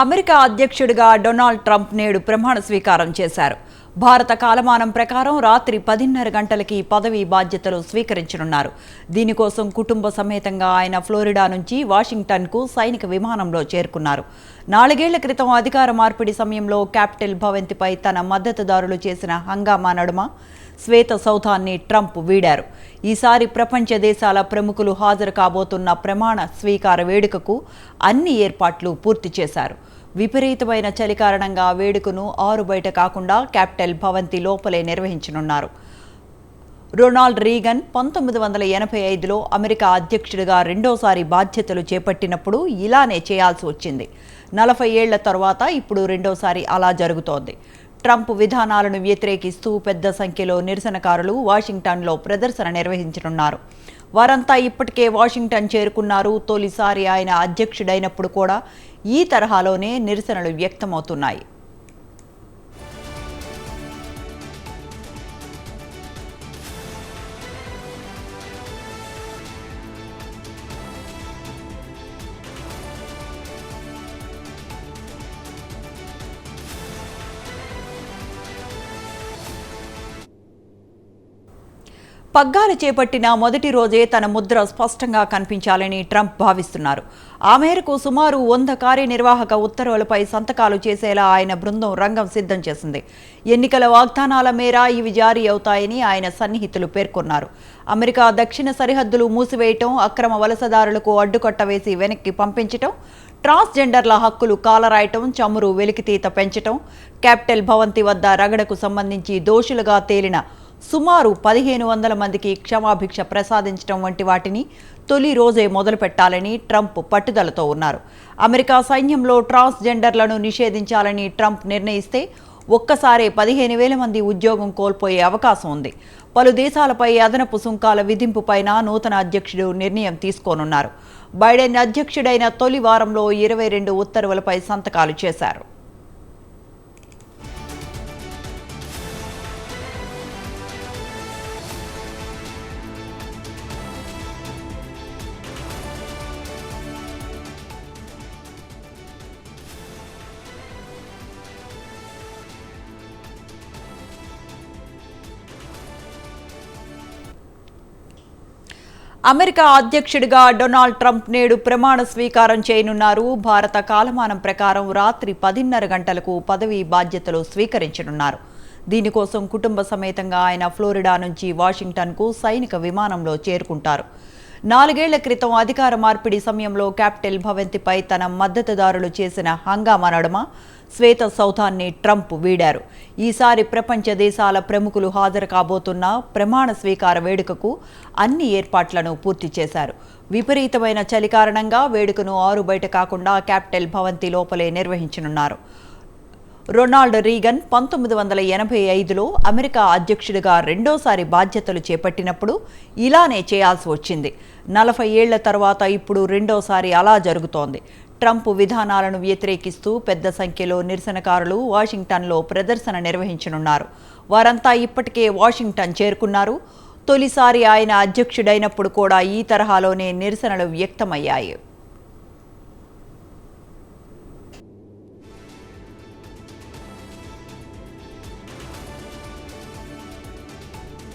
America అధ్యక్షుడిగా Donald Trump నేడు ప్రమాణ స్వీకారం చేశారు. భారత కాలమానం ప్రకారం రాత్రి పదిన్నర గంటలకి పదవి బాధ్యతలు స్వీకరించనున్నారు. దీనికోసం కుటుంబ సమేతంగా ఆయన ఫ్లోరిడా నుంచి వాషింగ్టన్కు సైనిక విమానంలో చేరుకున్నారు. నాలుగేళ్ళ క్రితం అధికార మార్పిడి సమయంలో క్యాపిటల్ భవంతిపై తన మద్దతుదారులు చేసిన హంగామా నడుమ శ్వేత సౌధాన్ని ట్రంప్ వీడారు. ఈసారి ప్రపంచ దేశాల ప్రముఖులు హాజరు కాబోతున్న ప్రమాణ స్వీకార వేడుకకు అన్ని ఏర్పాట్లు పూర్తి చేశారు. విపరీతమైన చలి కారణంగా వేడుకను ఆరు బయట కాకుండా క్యాపిటల్ భవంతి లోపలే నిర్వహించనున్నారు. రొనాల్డ్ రీగన్ పంతొమ్మిది వందల ఎనభై ఐదులో అమెరికా అధ్యక్షుడిగా రెండోసారి బాధ్యతలు చేపట్టినప్పుడు ఇలానే చేయాల్సి వచ్చింది. నలభై ఏళ్ళ తర్వాత ఇప్పుడు రెండోసారి అలా జరుగుతోంది. ట్రంప్ విధానాలను వ్యతిరేకిస్తూ పెద్ద సంఖ్యలో నిరసనకారులు వాషింగ్టన్లో ప్రదర్శన నిర్వహించనున్నారు. వారంతా ఇప్పటికే వాషింగ్టన్ చేరుకున్నారు. తొలిసారి ఆయన అధ్యక్షుడైనప్పుడు కూడా ఈ తరహాలోనే నిరసనలు వ్యక్తమవుతున్నాయి. పగ్గాలు చేపట్టిన మొదటి రోజే తన ముద్ర స్పష్టంగా కనిపించాలని ట్రంప్ భావిస్తున్నారు. ఆ మేరకు సుమారు వంద కార్యనిర్వాహక ఉత్తర్వులపై సంతకాలు చేసేలా ఆయన బృందం రంగం సిద్ధం చేసింది. ఎన్నికల వాగ్దానాల మేర ఇవి జారీ అవుతాయని ఆయన సన్నిహితులు పేర్కొన్నారు. అమెరికా దక్షిణ సరిహద్దులు మూసివేయటం అక్రమ వలసదారులకు అడ్డుకట్ట వేసి వెనక్కి పంపించటం ట్రాన్స్జెండర్ల హక్కులు కాలరాయటం చమురు వెలికితీత పెంచటం క్యాపిటల్ భవంతి వద్ద రగడకు సంబంధించి దోషులుగా తేలిన సుమారు పదిహేను వందల మందికి క్షమాభిక్ష ప్రసాదించడం వంటి వాటిని తొలి రోజే మొదలుపెట్టాలని ట్రంప్ పట్టుదలతో ఉన్నారు. అమెరికా సైన్యంలో ట్రాన్స్జెండర్లను నిషేధించాలని ట్రంప్ నిర్ణయిస్తే ఒక్కసారే పదిహేను వేల మంది ఉద్యోగం కోల్పోయే అవకాశం ఉంది. పలు దేశాలపై అదనపు సుంకాల విధింపుపైన నూతన అధ్యక్షుడు నిర్ణయం తీసుకోనున్నారు. బైడెన్ అధ్యక్షుడైన తొలి వారంలో ఇరవై రెండు ఉత్తర్వులపై సంతకాలు చేశారు. అమెరికా అధ్యక్షుడిగా డొనాల్డ్ ట్రంప్ నేడు ప్రమాణ స్వీకారం చేయనున్నారు. భారత కాలమానం ప్రకారం రాత్రి పదిన్నర గంటలకు పదవి బాధ్యతలు స్వీకరించనున్నారు. దీనికోసం కుటుంబ సమేతంగా ఆయన ఫ్లోరిడా నుంచి వాషింగ్టన్కు సైనిక విమానంలో చేరుకుంటారు. నాలుగేళ్ళ క్రితం అధికార మార్పిడి సమయంలో క్యాపిటల్ భవంతిపై తన మద్దతుదారులు చేసిన హంగామా నడుమ శ్వేత సౌధాన్ని ట్రంప్ వీడారు. ఈసారి ప్రపంచ దేశాల ప్రముఖులు హాజరు కాబోతున్న ప్రమాణ స్వీకార వేడుకకు అన్ని ఏర్పాట్లను పూర్తి చేశారు. విపరీతమైన చలి కారణంగా వేడుకను ఆరు బయట కాకుండా క్యాపిటల్ భవంతి లోపలే నిర్వహించనున్నారు. రొనాల్డ్ రీగన్ పంతొమ్మిది వందల ఎనభై ఐదులో అమెరికా అధ్యక్షుడిగా రెండోసారి బాధ్యతలు చేపట్టినప్పుడు ఇలానే చేయాల్సి వచ్చింది. నలభై ఏళ్ళ తర్వాత ఇప్పుడు రెండోసారి అలా జరుగుతోంది. ట్రంప్ విధానాలను వ్యతిరేకిస్తూ పెద్ద సంఖ్యలో నిరసనకారులు వాషింగ్టన్లో ప్రదర్శన నిర్వహించనున్నారు. వారంతా ఇప్పటికే వాషింగ్టన్ చేరుకున్నారు. తొలిసారి ఆయన అధ్యక్షుడైనప్పుడు కూడా ఈ తరహాలోనే నిరసనలు వ్యక్తమయ్యాయి.